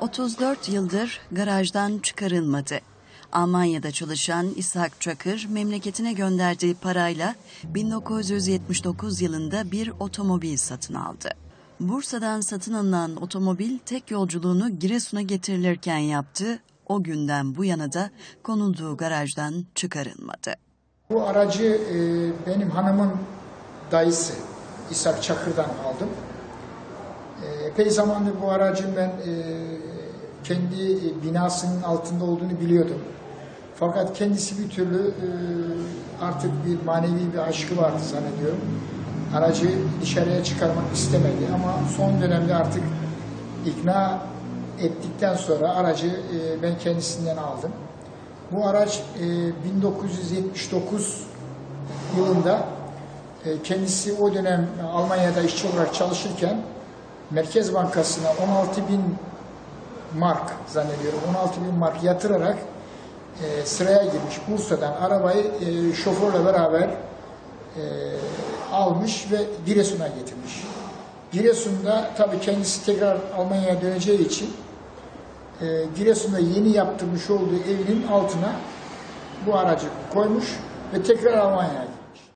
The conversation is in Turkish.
34 yıldır garajdan çıkarılmadı. Almanya'da çalışan İshak Çakır memleketine gönderdiği parayla 1979 yılında bir otomobil satın aldı. Bursa'dan satın alınan otomobil tek yolculuğunu Giresun'a getirilirken yaptı. O günden bu yana da konulduğu garajdan çıkarılmadı. Bu aracı e, benim hanımın dayısı İshak Çakır'dan aldım. E, epey zamandır bu aracın ben e, kendi binasının altında olduğunu biliyordum. Fakat kendisi bir türlü e, artık bir manevi bir aşkı vardı zannediyorum. Aracı dışarıya çıkarmak istemedi ama son dönemde artık ikna ettikten sonra aracı e, ben kendisinden aldım. Bu araç e, 1979 yılında e, kendisi o dönem Almanya'da işçi olarak çalışırken Merkez Bankası'na 16 bin mark zannediyorum 16 bin mark yatırarak e, sıraya girmiş Bursa'dan arabayı e, şoförle beraber e, almış ve Giresun'a getirmiş. Giresun'da tabii kendisi tekrar Almanya'ya döneceği için e, Giresun'da yeni yaptırmış olduğu evinin altına bu aracı koymuş ve tekrar Almanya'ya.